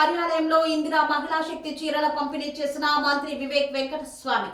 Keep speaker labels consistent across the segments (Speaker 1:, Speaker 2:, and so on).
Speaker 1: కార్యాలయంలో ఇందిరా మహిళా శక్తి చీరల పంపిణీ చేసిన మంత్రి వివేక్ వెంకట స్వామి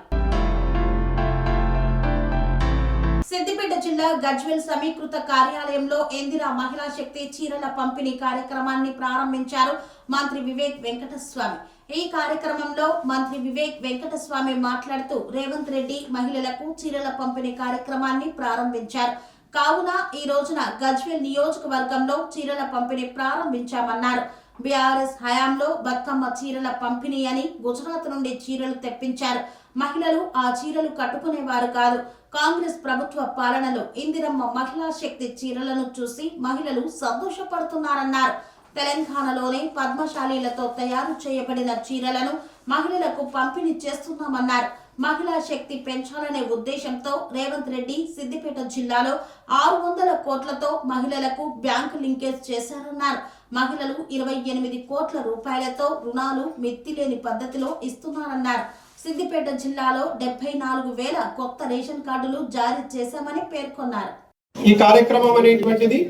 Speaker 1: సిద్దిపేట జిల్లా గజ్వేల్ సమీకృత కార్యాలయంలో ఇందిరా మహిళా శక్తి చీరల పంపిణీ కార్యక్రమాన్ని ప్రారంభించారు మంత్రి వివేక్ వెంకటస్వామి. ఈ కార్యక్రమంలో మంత్రి వివేక్ వెంకటస్వామి మాట్లాడుతూ రేవంత్ రెడ్డి మహిళలకు చీరల పంపిణీ కార్యక్రమాన్ని ప్రారంభించారు. కావున ఈ రోజున గజ్వేల్ నియోజకవర్గంలో చీరల పంపిణీ ప్రారంభించామన్నారు. బీఆర్ఎస్ హయాంలో బతుకమ్మ చీరల పంపిణీ అని గుజరాత్ నుండి చీరలు తెప్పించారు. మహిళలు ఆ చీరలు కట్టుకునేవారు కాదు. కాంగ్రెస్ ప్రభుత్వ పాలనలో ఇందిరమ్మ మహిళా శక్తి చీరలను చూసి మహిళలు సంతోషపడుతున్నారన్నారు. తెలంగాణలోనే పద్మశాలీలతో తయారు చేయబడిన చీరలను మహిళలకు పంపిణీ చేస్తున్నామన్నారు. మహిళా శక్తి పెంచాలనే ఉద్దేశంతో రేవంత్ రెడ్డి సిద్దిపేట జిల్లాలో ఆరు వందల కోట్లతో మహిళలకు బ్యాంకు లింకేజ్ చేశారన్నారు. మహిళలు ఇరవై ఎనిమిది కోట్ల రూపాయలతో రుణాలు మిత్తిలేని పద్ధతిలో ఇస్తున్నారన్నారు. సిద్దిపేట జిల్లాలో డెబ్బై నాలుగు వేల కొత్త రేషన్ కార్డులు జారీ చేశామని పేర్కొన్నారు.
Speaker 2: ఈ కార్యక్రమం అనేటువంటిది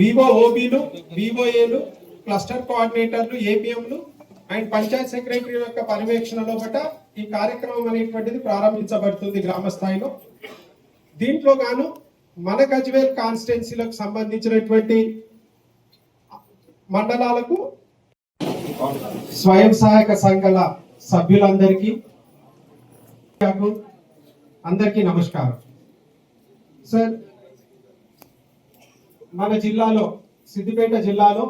Speaker 2: వివో ఓబీలు వివోఏలు క్లస్టర్ కోఆర్డినేటర్లు ఏపీఎంలు అండ్ పంచాయత్ సెక్రటరీ యొక్క పర్యవేక్షణలో బట ఈ కార్యక్రమం అనేటువంటిది ప్రారంభించబడుతుంది గ్రామ స్థాయిలో దీంట్లో గాను మన గజ్వేల్ కాన్స్టిట్యున్సీలకు సంబంధించినటువంటి మండలాలకు స్వయం సహాయక సంఘాల సభ్యులందరికీ అందరికీ నమస్కారం. సార్ మన జిల్లాలో సిద్దిపేట జిల్లాలో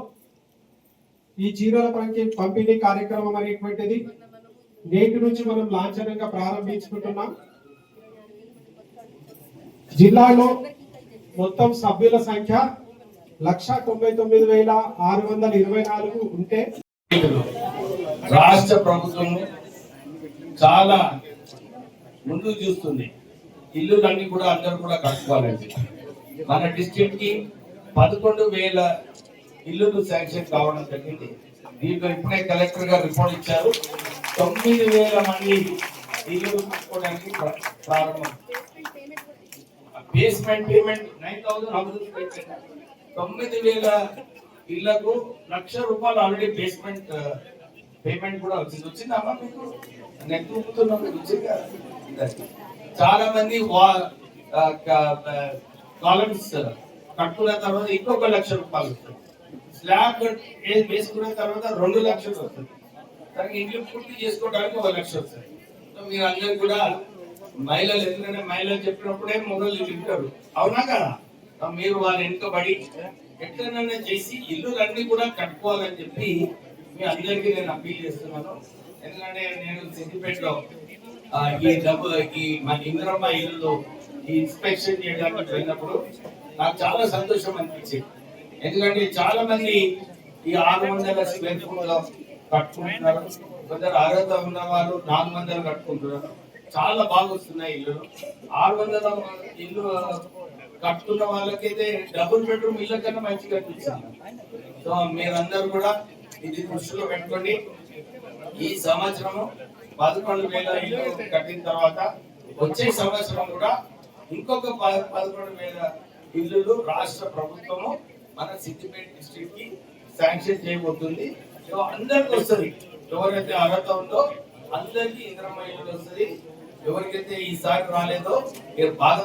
Speaker 2: ఈ చీరల పంపిణీ కార్యక్రమం అనేటువంటిది నేటి నుంచి మనం లాంఛనంగా ప్రారంభించుకుంటున్నాం. జిల్లాలో మొత్తం సభ్యుల సంఖ్య లక్ష తొంభై తొమ్మిది వేల ఆరు వందల ఇరవై నాలుగు ఉంటే
Speaker 3: రాష్ట్ర ప్రభుత్వం చాలా ముందుకు చూస్తుంది. ఇల్లులన్నీ కూడా అందరూ కూడా కట్టుకోవాలండి మన డిస్ట్రిక్ట్కి పదకొండు వేల ఇల్లులు శాంక్షన్ కావడం జరిగింది. దీంట్లో ఇప్పుడే కలెక్టర్ గారు రిపోర్ట్ ఇచ్చారు. తొమ్మిది వేల మంది ఇల్లు కట్టుకోవడానికి ప్రారంభం. బేస్మెంట్ పేమెంట్ నైన్ థౌసండ్ తొమ్మిది వేల ఇళ్ళకు లక్ష రూపాయలు ఆల్రెడీ బేస్మెంట్ పేమెంట్ కూడా వచ్చింది. వచ్చిందమ్మా మీకు? నెట్ ఊపుతున్నాం వచ్చిందా? చాలా మంది వా కాలమ్స్ కట్టుకున్న తర్వాత ఇంకొక లక్ష రూపాయలు వస్తుంది స్లాబ్ వేసుకున్న తర్వాత రెండు లక్షలు వస్తుంది. దానికి ఇంట్లో పూర్తి చేసుకోవడానికి ఒక లక్ష వస్తుంది. సో మీరు అందరు కూడా మహిళలు ఎందుకంటే మహిళలు చెప్పినప్పుడే మొగలు వింటారు అవునా కదా? మీరు మీరు వాళ్ళ వెనుకబడి ఎట్లనైనా చేసి ఇల్లులన్నీ కూడా కట్టుకోవాలని చెప్పి మీ అందరికీ నేను అప్పీల్ చేస్తున్నాను. ఎందుకంటే నేను సిద్దిపేటలో ఈ డబ్బు ఈ మన ఇంద్రమ్మ ఇల్లు ఈ ఇన్స్పెక్షన్ చేయడానికి వెళ్ళినప్పుడు నాకు చాలా సంతోషం అనిపించింది. ఎందుకంటే చాలా మంది ఈ ఆరు వందల స్క్వేర్ ఫీట్ కట్టుకుంటున్నారు. కొందరు అర్హత ఉన్న వాళ్ళు నాలుగు వందలు కట్టుకుంటున్నారు. చాలా బాగా వస్తున్నాయి ఇల్లు. ఆరు వందల ఇల్లు కట్టుకున్న వాళ్ళకైతే డబుల్ బెడ్రూమ్ ఇళ్ళ కన్నా మంచిగా అనిపించింది సో మీరందరూ కూడా ఇది దృష్టిలో పెట్టుకోండి. ఈ సంవత్సరము పదకొండు వేల ఇల్లు కట్టిన తర్వాత వచ్చే సంవత్సరం కూడా ఇంకొక పదకొండు వేల ఇల్లులు రాష్ట్ర ప్రభుత్వము మన సిద్దిపేట డిస్ట్రిక్ట్కి శాంక్షన్ చేయబోతుంది. సో అందరికి వస్తుంది. ఎవరైతే అర్హత ఉందో అందరికి ఇంద్రమ్మ ఇల్లు వస్తుంది. ఎవరికైతే ఈసారి రాలేదో మీరు బాధ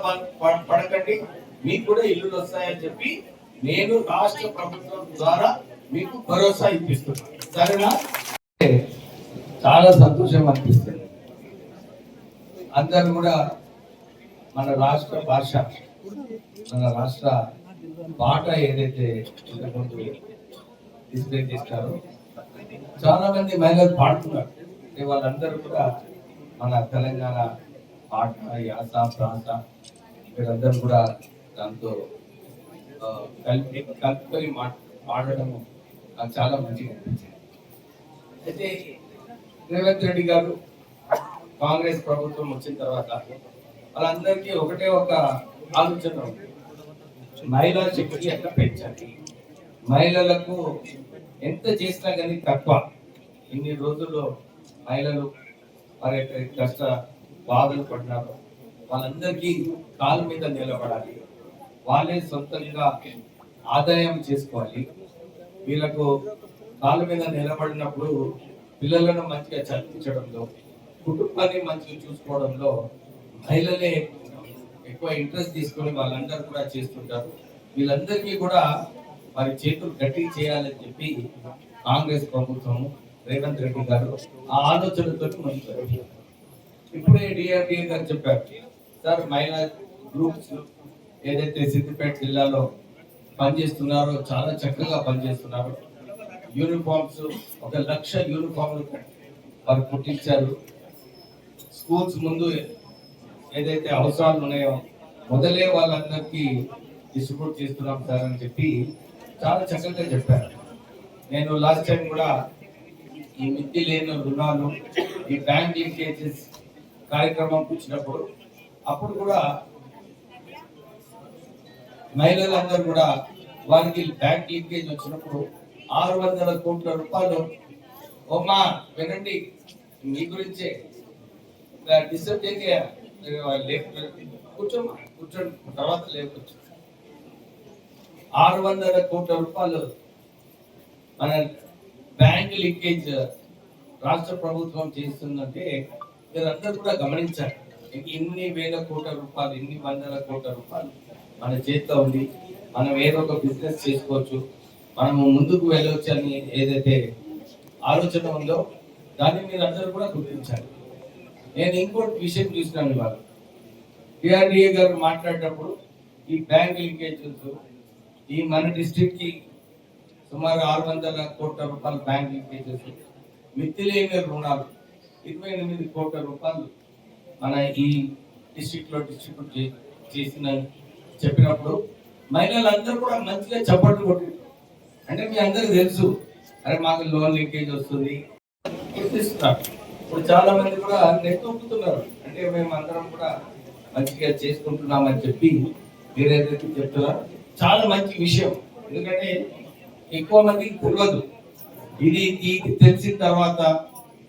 Speaker 3: పడకండి. మీకు కూడా ఇల్లులు వస్తాయని చెప్పి నేను రాష్ట్ర ప్రభుత్వం ద్వారా మీకు భరోసా ఇప్పిస్తున్నాను సరేనా? చాలా సంతోషం అనిపిస్తుంది. అందరూ కూడా మన రాష్ట్ర భాష మన రాష్ట్ర పాట ఏదైతే ఇంతకుముందు డిస్ప్లే చేస్తారో చాలా మంది మహిళలు పాడుతున్నారు వాళ్ళందరూ కూడా మన తెలంగాణ పాట యాస ప్రాంత వీరందరూ కూడా దాంతో కలిపి కలుపుకొని మా పాడడము నాకు చాలా మంచిగా అనిపించింది అయితే రేవంత్ రెడ్డి గారు కాంగ్రెస్ ప్రభుత్వం వచ్చిన తర్వాత వాళ్ళందరికీ ఒకటే ఒక ఆలోచన ఉంది. మహిళా శక్తిని ఎట్లా పెంచాలి. మహిళలకు ఎంత చేసినా కానీ తక్కువ. ఇన్ని రోజుల్లో మహిళలు వారి యొక్క కష్ట బాధలు పడినారు వాళ్ళందరికీ కాలు మీద నిలబడాలి. వాళ్ళే సొంతంగా ఆదాయం చేసుకోవాలి. వీళ్ళకు కాళ్ళ మీద నిలబడినప్పుడు పిల్లలను మంచిగా చదివించడంలో కుటుంబాన్ని మంచిగా చూసుకోవడంలో మహిళలే ఎక్కువ ఇంట్రెస్ట్ తీసుకొని వాళ్ళందరూ కూడా చేస్తుంటారు. వీళ్ళందరికీ కూడా వారి చేతులు గట్టి చేయాలని చెప్పి కాంగ్రెస్ ప్రభుత్వం రేవంత్ రెడ్డి గారు ఆ ఆలోచనతో ముందుకు ఇప్పుడే డిఆర్డిఏ గారు చెప్పారు సార్ మహిళా గ్రూప్స్ ఏదైతే సిద్దిపేట జిల్లాలో పనిచేస్తున్నారో చాలా చక్కగా పనిచేస్తున్నారు. యూనిఫామ్స్ ఒక లక్ష యూనిఫామ్లు వారు పుట్టించారు స్కూల్స్ ముందు ఏదైతే అవసరాలు ఉన్నాయో మొదలే వాళ్ళందరికీ డిస్ట్రిబ్యూట్ చేస్తున్నాం సార్ అని చెప్పి చాలా చక్కగా చెప్పారు. నేను లాస్ట్ టైం కూడా ఈ మిత్తి లేని రుణాలు ఈ బ్యాంక్ లింకేజెస్ కార్యక్రమం వచ్చినప్పుడు అప్పుడు కూడా మహిళలందరూ కూడా వారికి బ్యాంక్ లింకేజ్ వచ్చినప్పుడు ఆరు వందల కోట్ల రూపాయలు ఓమా వినండి మీ గురించే. డిస్టర్బ్ చేయ కూర్చోమా కూర్చోండి. తర్వాత లేకొచ్చు ఆరు వందల కోట్ల రూపాయలు మన బ్యాంక్ లీకేజ్ రాష్ట్ర ప్రభుత్వం చేస్తుందంటే మీరందరూ కూడా గమనించాలి. ఇన్ని వేల కోట్ల రూపాయలు ఇన్ని వందల కోట్ల రూపాయలు మన చేతిలో ఉంది. మనం ఏదో ఒక బిజినెస్ చేసుకోవచ్చు. మనము ముందుకు వెళ్ళవచ్చు అని ఏదైతే ఆలోచన ఉందో దాన్ని మీరు కూడా గుర్తించాలి. నేను ఇంకోటి విషయం చూసినాను ఇవాళ. డిఆర్డిఏ గారు మాట్లాడేటప్పుడు ఈ బ్యాంక్ లింకేజెస్ ఈ మన డిస్టిక్కి సుమారు ఆరు వందల కోట్ల రూపాయల బ్యాంక్ లింకేజెస్ మిత్తిలేని రుణాలు ఇరవై ఎనిమిది కోట్ల రూపాయలు మన ఈ డిస్ట్రిక్ట్లో డిస్ట్రిబ్యూట్ చేసిన చెప్పినప్పుడు మహిళలందరూ కూడా మంచిగా చప్పట్లు కొట్టి అంటే మీ అందరికి తెలుసు అరే మాకు లోన్ లింకేజ్ వస్తుంది గుర్తిస్తున్నారు ఇప్పుడు చాలా మంది కూడా నెట్ ఒప్పుతున్నారు అంటే మేము అందరం కూడా మంచిగా చేసుకుంటున్నామని చెప్పి మీరు ఏదైతే చెప్తున్నారు. చాలా మంచి విషయం. ఎందుకంటే ఎక్కువ మందికి తెలియదు. ఇది ఇది తెలిసిన తర్వాత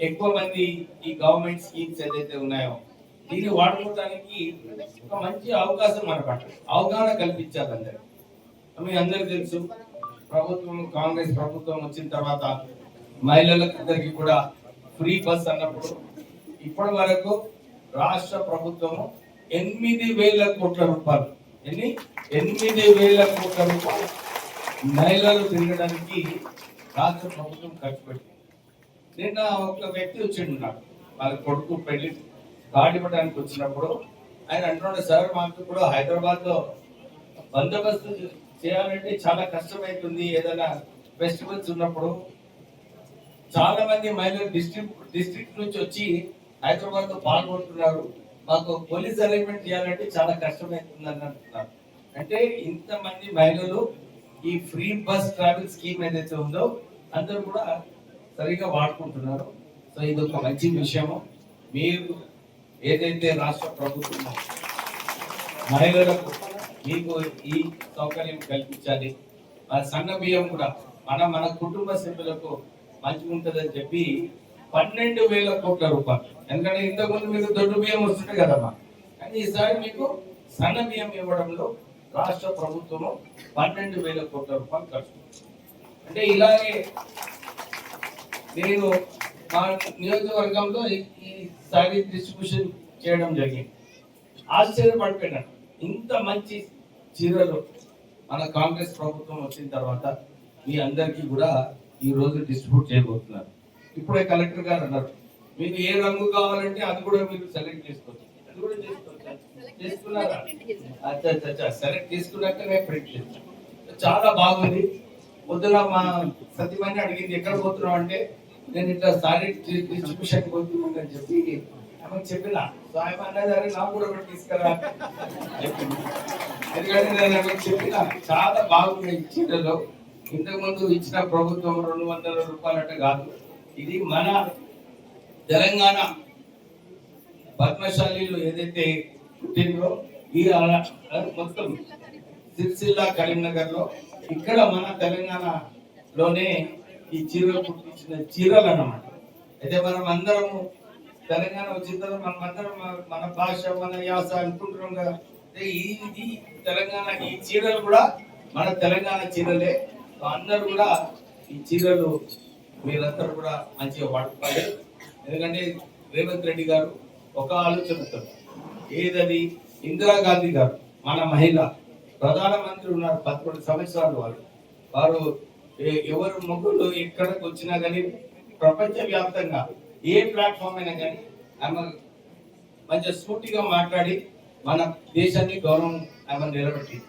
Speaker 3: ఎక్కువ మంది ఈ గవర్నమెంట్ స్కీమ్స్ ఏదైతే ఉన్నాయో దీన్ని వాడుకోవడానికి ఒక మంచి అవకాశం మన పట్ల అవగాహన కల్పించాలి అందరికి. మీ అందరికి తెలుసు ప్రభుత్వం కాంగ్రెస్ ప్రభుత్వం వచ్చిన తర్వాత మహిళలకు అందరికీ కూడా ఫ్రీ బస్ అన్నప్పుడు ఇప్పటి వరకు రాష్ట్ర ప్రభుత్వము ఎనిమిది వేల కోట్ల రూపాయలు. ఎన్ని? ఎనిమిది వేల కోట్ల రూపాయలు మహిళలు తిరగడానికి రాష్ట్ర ప్రభుత్వం ఖర్చు పెట్టింది. నిన్న ఒక వ్యక్తి వచ్చిండు నాకు. వాళ్ళ కొడుకు పెళ్ళి కార్డు వచ్చినప్పుడు ఆయన అంటున్నాడు సార్ మాకు కూడా హైదరాబాద్లో బందోబస్తు చేయాలంటే చాలా కష్టమవుతుంది ఏదైనా ఫెస్టివల్స్ ఉన్నప్పుడు చాలా మంది మహిళలు డిస్ట్రిక్ట్ డిస్ట్రిక్ట్ నుంచి వచ్చి హైదరాబాద్లో పాల్గొంటున్నారు. మాకు పోలీస్ అరేంజ్మెంట్ చేయాలంటే చాలా కష్టమవుతుంది అని అంటున్నారు. అంటే ఇంతమంది మహిళలు ఈ ఫ్రీ బస్ ట్రావెల్ స్కీమ్ ఏదైతే ఉందో అందరూ కూడా సరిగా వాడుకుంటున్నారు. సో ఇది ఒక మంచి విషయము. మీరు ఏదైతే రాష్ట్ర ప్రభుత్వం మహిళలకు మీకు ఈ సౌకర్యం కల్పించాలి ఆ సన్న బియ్యం కూడా మన మన కుటుంబ సభ్యులకు మంచిగా ఉంటుందని చెప్పి పన్నెండు వేల కోట్ల రూపాయలు. ఎందుకంటే ఇంతకుముందు మీకు దొడ్డు బియ్యం వస్తుంటాయి కదమ్మా. కానీ ఈసారి మీకు సన్న బియ్యం ఇవ్వడంలో రాష్ట్ర ప్రభుత్వము పన్నెండు వేల కోట్ల రూపాయలు ఖర్చు. అంటే ఇలాగే నేను మా నియోజకవర్గంలో ఈ- డిస్ట్రిబ్యూషన్ చేయడం జరిగింది. ఆశ్చర్యపడిపోయినాను. ఇంత మంచి చీరలు మన కాంగ్రెస్ ప్రభుత్వం వచ్చిన తర్వాత మీ అందరికీ కూడా ఈ రోజు డిస్ట్రిబ్యూట్ చేయబోతున్నారు. ఇప్పుడే కలెక్టర్ గారు అన్నారు మీకు ఏ రంగు కావాలంటే అది కూడా మీరు సెలెక్ట్ చేసుకోవచ్చు. అది కూడా చేసుకున్నారా? అచ్చా అచ్చా, సెలెక్ట్ చేసుకున్నాక నేను ప్రింట్ చేస్తాను చాలా బాగుంది. పొద్దున మా సత్యమని అడిగింది ఎక్కడ పోతున్నావు? అంటే నేను ఇట్లా సారీ డిస్ట్రిబ్యూషన్ పోతున్నాను అని చెప్పి ఆమెకు చెప్పిన. సో ఆమె నాకు కూడా ఒకటి తీసుకురా చెప్పింది. ఎందుకంటే నేను ఆమెకు చెప్పిన చాలా బాగున్నాయి చీరలో. ఇంతకు ముందు ఇచ్చిన ప్రభుత్వం రెండు వందల రూపాయలట కాదు. ఇది మన తెలంగాణ పద్మశాలీలు ఏదైతే పుట్టిందో ఈ మొత్తం సిరిసిల్ల కరీంనగర్లో ఇక్కడ మన తెలంగాణలోనే ఈ చీరలు పుట్టించిన చీరలు అన్నమాట. అయితే మనం అందరము తెలంగాణ వచ్చిన తర్వాత మనం అందరం మన- భాష మన యాస అనుకుంటున్నాం కదా. అయితే ఈ తెలంగాణ ఈ చీరలు కూడా మన తెలంగాణ చీరలే. అందరు కూడా ఈ చీరలు మీరందరూ కూడా మంచిగా వాడుకోవాలి. ఎందుకంటే రేవంత్ రెడ్డి గారు ఒక ఆలోచనతో ఏదది ఇందిరాగాంధీ గారు మన మహిళ ప్రధానమంత్రి ఉన్నారు పదకొండు సంవత్సరాలు వారు వారు ఎవరు మొగ్గులు ఎక్కడికి వచ్చినా కానీ ప్రపంచ వ్యాప్తంగా ఏ ప్లాట్ఫామ్ అయినా కానీ ఆమె మంచిగా స్ఫూర్తిగా మాట్లాడి మన దేశాన్ని గౌరవం ఆమె నిలబెట్టింది.